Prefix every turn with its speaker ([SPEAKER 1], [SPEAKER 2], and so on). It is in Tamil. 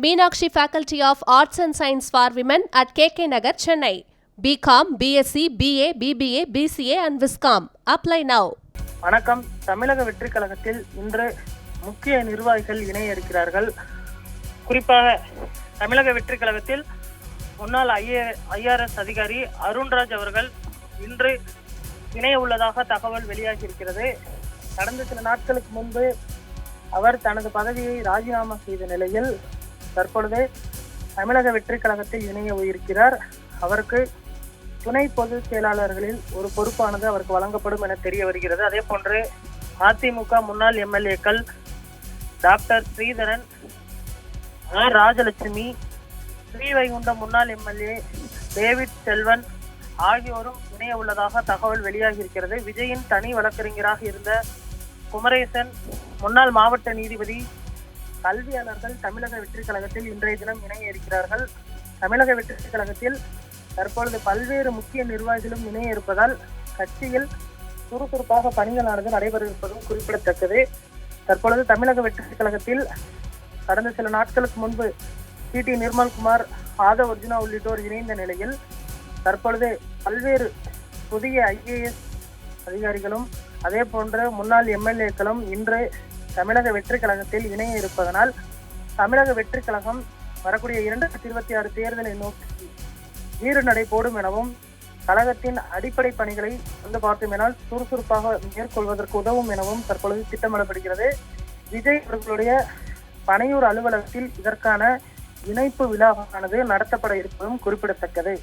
[SPEAKER 1] Meenakshi faculty of arts and science for women at K K Nagar Chennai BCom BSc BA BBA BCA and viscom apply now
[SPEAKER 2] வணக்கம். தமிழக வெற்றி கழகத்தில் இன்று முக்கிய நிர்வாகிகள் இணைய இருக்கிறார்கள் குறிப்பாக தமிழக வெற்றி கழகத்தில் முன்னாள் ஐஏ ஐஆர்எஸ் அதிகாரி அருண்ராஜ் அவர்கள் இன்று இணைய உள்ளதாக தகவல் வெளியாகி இருக்கிறது கடந்த சில நாட்களுக்கு முன்பு அவர் தனது பதவியை ராஜினாமா செய்த நிலையில் தற்பொழுது தமிழக வெற்றி கழகத்தில் இணைய இருக்கிறார் அவருக்கு துணை பொதுச் செயலாளர்களில் ஒரு பொறுப்பானது அவருக்கு வழங்கப்படும் என தெரிய வருகிறது. அதே போன்று அதிமுக முன்னாள் எம்எல்ஏக்கள் டாக்டர் ஸ்ரீதரன் ஆர் ராஜலட்சுமி ஸ்ரீவைகுண்டம் முன்னாள் எம்எல்ஏ டேவிட் செல்வன் ஆகியோரும் இணைய உள்ளதாக தகவல் வெளியாகி இருக்கிறது. விஜயின் தனி வழக்கறிஞராக இருந்த குமரேசன் முன்னாள் மாவட்ட நீதிபதி கல்வியாளர்கள் தமிழக வெற்றி கழகத்தில் இன்றைய தினம் இணைய இருக்கிறார்கள். தமிழக வெற்றி கழகத்தில் தற்பொழுது பல்வேறு முக்கிய நிர்வாகிகளும் இணைய இருப்பதால் கட்சியில் சுறுசுறுப்பாக பணிகளானது நடைபெற இருப்பதும் குறிப்பிடத்தக்கது. தற்பொழுது தமிழக வெற்றி கழகத்தில் கடந்த சில நாட்களுக்கு முன்பு டி. டி. நிர்மல்குமார் ஆதவ் அர்ஜுனா உள்ளிட்டோர் இணைந்த நிலையில் தற்பொழுது பல்வேறு புதிய ஐஏஎஸ் அதிகாரிகளும் அதே போன்ற முன்னாள் எம்எல்ஏக்களும் இன்று தமிழக வெற்றி கழகத்தில் இணைய இருப்பதனால் தமிழக வெற்றி கழகம் வரக்கூடிய இரண்டாயிரத்தி இருபத்தி ஆறு தேர்தலை நோக்கி வீறு நடை போடும் எனவும் கழகத்தின் அடிப்படை பணிகளை வந்து பார்த்தோமேனால் சுறுசுறுப்பாக மேற்கொள்வதற்கு உதவும் எனவும் தற்பொழுது திட்டமிடப்படுகிறது. விஜய் அவர்களுடைய பனையூர் அலுவலகத்தில் இதற்கான இணைப்பு விழாவானது நடத்தப்பட இருப்பதும் குறிப்பிடத்தக்கது.